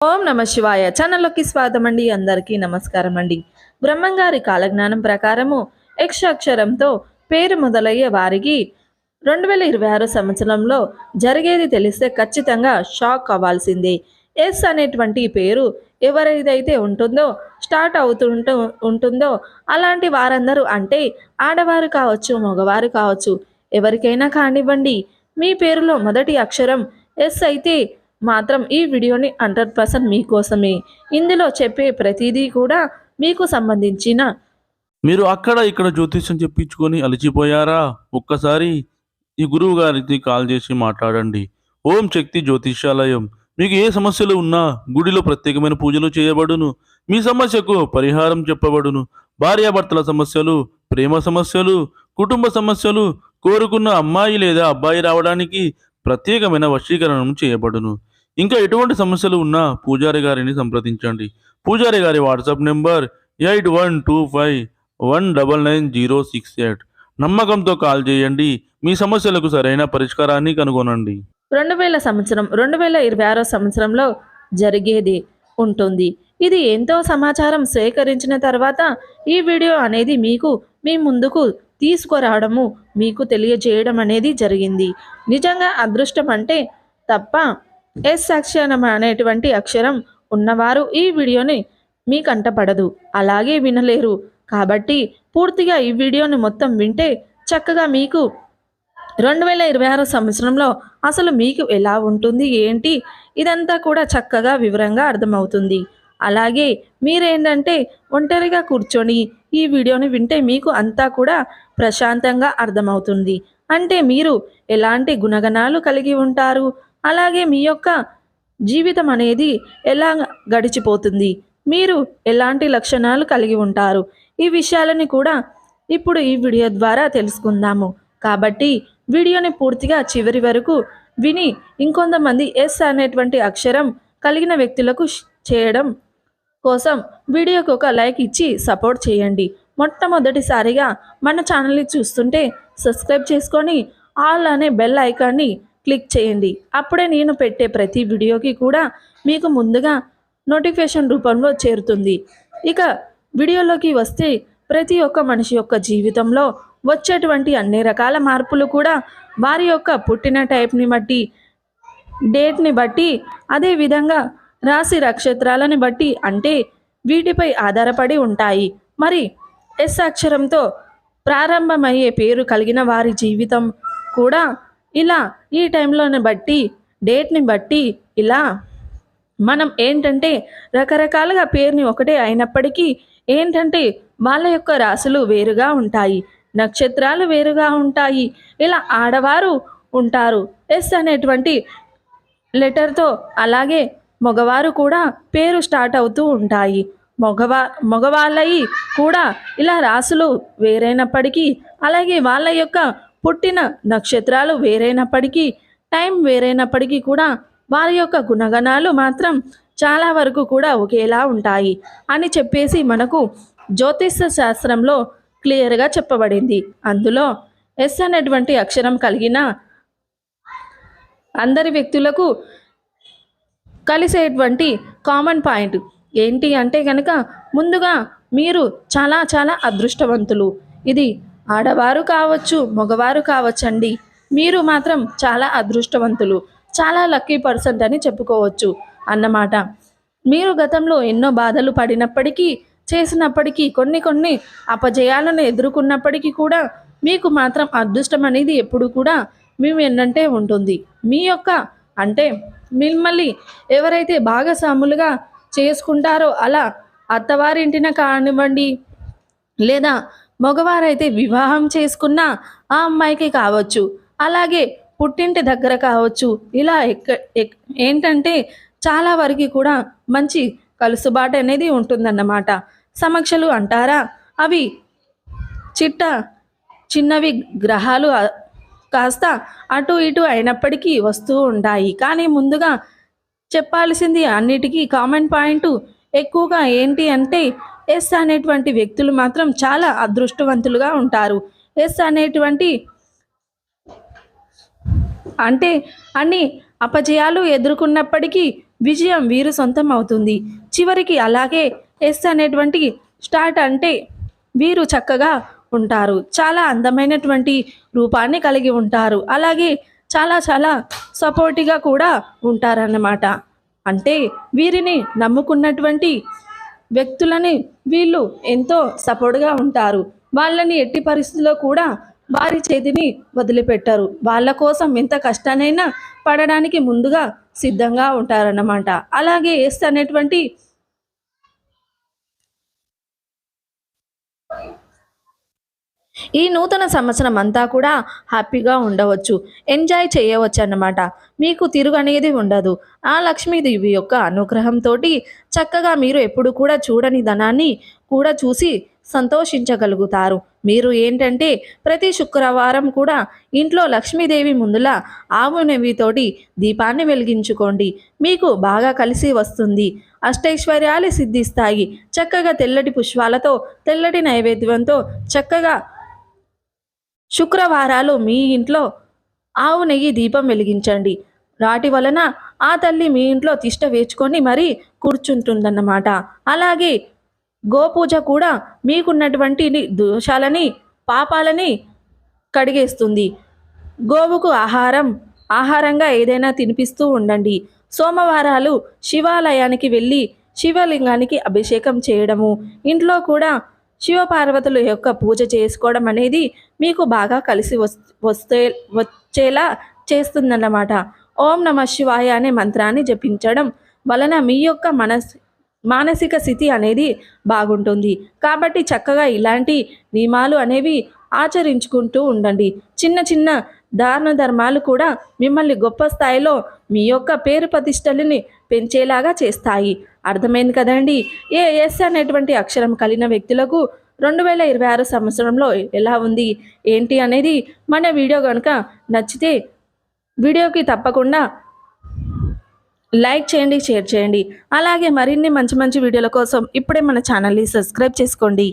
ఓం నమ శివాయ. ఛానల్లోకి స్వాగతం అండి అందరికీ నమస్కారం అండి బ్రహ్మంగారి కాలజ్ఞానం ప్రకారము యక్ష అక్షరంతో పేరు మొదలయ్యే వారికి రెండు వేల ఇరవై ఆరు సంవత్సరంలో జరిగేది తెలిస్తే ఖచ్చితంగా షాక్ అవ్వాల్సిందే. ఎస్ అనేటువంటి పేరు ఎవరిదైతే ఉంటుందో స్టార్ట్ అవుతుంటూ ఉంటుందో అలాంటి వారందరూ అంటే ఆడవారు కావచ్చు మగవారు కావచ్చు ఎవరికైనా కానివ్వండి. మీ పేరులో మొదటి అక్షరం ఎస్ అయితే మాత్రం ఈ వీడియోని హండ్రెడ్ పర్సెంట్ మీకోసమే. ఇందులో చెప్పే ప్రతిదీ కూడా మీకు సంబంధించిన మీరు అక్కడ ఇక్కడ జ్యోతిష్యం చెప్పించుకొని అలిచిపోయారా? ఒక్కసారి ఈ గురువు గారికి కాల్ చేసి మాట్లాడండి. ఓం శక్తి జ్యోతిష్యాలయం. మీకు ఏ సమస్యలు ఉన్నా గుడిలో ప్రత్యేకమైన పూజలు చేయబడును. మీ సమస్యకు పరిహారం చెప్పబడును. భార్యాభర్తల సమస్యలు ప్రేమ సమస్యలు కుటుంబ సమస్యలు కోరుకున్న అమ్మాయి లేదా అబ్బాయి రావడానికి ప్రత్యేకమైన వశీకరణం చేయబడును. ఇంకా ఎటువంటి సమస్యలు ఉన్నా పూజారి గారిని సంప్రదించండి. పూజారి గారి WhatsApp number eight one two five one double nine zero six eight. నమ్మకంతో కాల్ చేయండి. మీ సమస్యలకు సరైన పరిష్కారాన్ని కనుగొనండి. రెండు వేల సంవత్సరం రెండు వేల ఇరవై ఆరో సంవత్సరంలో జరిగేది ఉంటుంది. ఇది ఎంతో సమాచారం సేకరించిన తర్వాత ఈ వీడియో అనేది మీకు మీ ముందుకు తీసుకురావడము మీకు తెలియజేయడం అనేది జరిగింది. నిజంగా అదృష్టం అంటే తప్ప ఎస్ అక్షరం అనేటువంటి అక్షరం ఉన్నవారు ఈ వీడియోని మీ కంటపడదు అలాగే వినలేరు. కాబట్టి పూర్తిగా ఈ వీడియోని మొత్తం వింటే చక్కగా మీకు రెండు వేల ఇరవై ఆరో సంవత్సరంలో అసలు మీకు ఎలా ఉంటుంది ఏంటి? ఇదంతా కూడా చక్కగా వివరంగా అర్థమవుతుంది. అలాగే మీరేంటంటే ఒంటరిగా కూర్చొని ఈ వీడియోని వింటే మీకు అంతా కూడా ప్రశాంతంగా అర్థమవుతుంది. అంటే మీరు ఎలాంటి గుణగణాలు కలిగి ఉంటారు? అలాగే మీ యొక్క జీవితం అనేది ఎలా గడిచిపోతుంది? మీరు ఎలాంటి లక్షణాలు కలిగి ఉంటారు? ఈ విషయాలని కూడా ఇప్పుడు ఈ వీడియో ద్వారా తెలుసుకుందాము. కాబట్టి వీడియోని పూర్తిగా చివరి వరకు విని ఇంకొంతమంది ఎస్ అనేటువంటి అక్షరం కలిగిన వ్యక్తులకు చేయడం కోసం వీడియోకి ఒక లైక్ ఇచ్చి సపోర్ట్ చేయండి. మొట్టమొదటిసారిగా మన ఛానల్ని చూస్తుంటే సబ్స్క్రైబ్ చేసుకొని ఆల్ అనే బెల్ ఐకాన్ని క్లిక్ చేయండి. అప్పుడే నేను పెట్టే ప్రతి వీడియోకి కూడా మీకు ముందుగా నోటిఫికేషన్ రూపంలో చేరుతుంది. ఇక వీడియోలోకి వస్తే ప్రతి ఒక్క మనిషి యొక్క జీవితంలో వచ్చేటువంటి అన్ని రకాల మార్పులు కూడా వారి యొక్క పుట్టిన టైప్ని బట్టి డేట్ని బట్టి అదేవిధంగా రాశి నక్షత్రాలని బట్టి అంటే వీటిపై ఆధారపడి ఉంటాయి. మరి ఎస్ అక్షరంతో ప్రారంభమయ్యే పేరు కలిగిన వారి జీవితం కూడా ఇలా ఈ టైంలోని బట్టి డేట్ని బట్టి ఇలా మనం ఏంటంటే రకరకాలుగా పేరుని ఒకటే అయినప్పటికీ ఏంటంటే వాళ్ళ యొక్క రాశులు వేరుగా ఉంటాయి నక్షత్రాలు వేరుగా ఉంటాయి. ఇలా ఆడవారు ఉంటారు. ఎస్ అనేటువంటి లెటర్తో అలాగే మగవారు కూడా పేరు స్టార్ట్ అవుతూ ఉంటాయి. మగవా మగవాళ్ళయి కూడా ఇలా రాసులు వేరైనప్పటికీ అలాగే వాళ్ళ యొక్క పుట్టిన నక్షత్రాలు వేరైనప్పటికీ టైం వేరైనప్పటికీ కూడా వారి యొక్క గుణగణాలు మాత్రం చాలా వరకు కూడా ఒకేలా ఉంటాయి అని చెప్పేసి మనకు జ్యోతిష శాస్త్రంలో క్లియర్గా చెప్పబడింది. అందులో ఎస్ అనేటువంటి అక్షరం కలిగిన అందరి వ్యక్తులకు కలిసేటువంటి కామన్ పాయింట్ ఏంటి అంటే కనుక ముందుగా మీరు చాలా చాలా అదృష్టవంతులు. ఇది ఆడవారు కావచ్చు మగవారు కావచ్చండి. మీరు మాత్రం చాలా అదృష్టవంతులు చాలా లక్కీ పర్సెంట్ అని చెప్పుకోవచ్చు అన్నమాట. మీరు గతంలో ఎన్నో బాధలు పడినప్పటికీ చేసినప్పటికీ కొన్ని కొన్ని అపజయాలను ఎదుర్కొన్నప్పటికీ కూడా మీకు మాత్రం అదృష్టం అనేది ఎప్పుడు కూడా మీ వెన్నంటే ఉంటుంది. మీ యొక్క అంటే మిమ్మల్ని ఎవరైతే భాగస్వాములుగా చేసుకుంటారో అలా అత్తవారింటిన కానివ్వండి లేదా మగవారైతే వివాహం చేసుకున్న ఆ అమ్మాయికి కావచ్చు. అలాగే పుట్టింటి దగ్గర కావచ్చు. ఇలా ఎక్క ఎక్- ఏంటంటే చాలా వరకు కూడా మంచి కలుసుబాటు అనేది ఉంటుందన్నమాట. సమక్షలు అంటారా? అవి చిట్ట చిన్నవి గ్రహాలు కాస్త అటు ఇటు అయినప్పటికీ వస్తూ ఉంటాయి. కానీ ముందుగా చెప్పాల్సింది అన్నిటికీ కామన్ పాయింట్ ఎక్కువగా ఏంటి అంటే ఎస్ అనేటువంటి వ్యక్తులు మాత్రం చాలా అదృష్టవంతులుగా ఉంటారు. ఎస్ అనేటువంటి అంటే అన్ని అపజయాలు ఎదుర్కొన్నప్పటికీ విజయం వీరు సొంతం అవుతుంది చివరికి అలాగే ఎస్ అనేటువంటి స్టార్ట్ అంటే వీరు చక్కగా ఉంటారు. చాలా అందమైనటువంటి రూపాన్ని కలిగి ఉంటారు. అలాగే చాలా చాలా సపోర్టివ్గా కూడా ఉంటారన్నమాట. అంటే వీరిని నమ్ముకున్నటువంటి వ్యక్తులని వీళ్ళు ఎంతో సపోర్ట్గా ఉంటారు. వాళ్ళని ఎట్టి పరిస్థితుల్లో కూడా వారి చేతిని వదిలిపెట్టరు. వాళ్ళ కోసం ఎంత కష్టానైనా పడడానికి ముందుగా సిద్ధంగా ఉంటారన్నమాట. అలాగే ఎస్ అనేటువంటి ఈ నూతన సంవత్సరం అంతా కూడా హ్యాపీగా ఉండవచ్చు. ఎంజాయ్ చేయవచ్చు అన్నమాట. మీకు తిరుగు అనేది ఉండదు. ఆ లక్ష్మీదేవి యొక్క అనుగ్రహంతో చక్కగా మీరు ఎప్పుడు కూడా చూడని ధనాన్ని కూడా చూసి సంతోషించగలుగుతారు. మీరు ఏంటంటే ప్రతి శుక్రవారం కూడా ఇంట్లో లక్ష్మీదేవి ముందుల ఆవు నెవ్వితోటి దీపాన్ని వెలిగించుకోండి. మీకు బాగా కలిసి వస్తుంది. అష్టైశ్వర్యాలు సిద్ధిస్తాయి. చక్కగా తెల్లటి పుష్పాలతో తెల్లటి నైవేద్యంతో చక్కగా శుక్రవారాలు మీ ఇంట్లో ఆవు నెయ్యి దీపం వెలిగించండి. వాటి వలన ఆ తల్లి మీ ఇంట్లో తిష్ట వేచుకొని మరీ కూర్చుంటుందన్నమాట. అలాగే గోపూజ కూడా మీకున్నటువంటి దోషాలని పాపాలని కడిగేస్తుంది. గోవుకు ఆహారం ఆహారంగా ఏదైనా తినిపిస్తూ ఉండండి. సోమవారాలు శివాలయానికి వెళ్ళి శివలింగానికి అభిషేకం చేయడము. ఇంట్లో కూడా శివపార్వతుల యొక్క పూజ చేసుకోవడం అనేది మీకు బాగా కలిసి వస్తే వచ్చేలా చేస్తుందన్నమాట. ఓం నమ శివాయ అనే మంత్రాన్ని జపించడం వలన మీ యొక్క మనస్ మానసిక స్థితి అనేది బాగుంటుంది. కాబట్టి చక్కగా ఇలాంటి నియమాలు అనేవి ఆచరించుకుంటూ ఉండండి. చిన్న చిన్న దాన ధర్మాలు కూడా మిమ్మల్ని గొప్ప స్థాయిలో మీ యొక్క పేరు ప్రతిష్టలని పెంచేలాగా చేస్తాయి. అర్థమైంది కదండి? ఏ ఎస్ అనేటువంటి అక్షరం కలిగిన వ్యక్తులకు రెండు వేల ఇరవై ఆరు సంవత్సరంలో ఎలా ఉంది? ఏంటి అనేది మన వీడియో కనుక నచ్చితే వీడియోకి తప్పకుండా లైక్ చేయండి షేర్ చేయండి. అలాగే మరిన్ని మంచి మంచి వీడియోల కోసం ఇప్పుడే మన ఛానల్ని సబ్స్క్రైబ్ చేసుకోండి.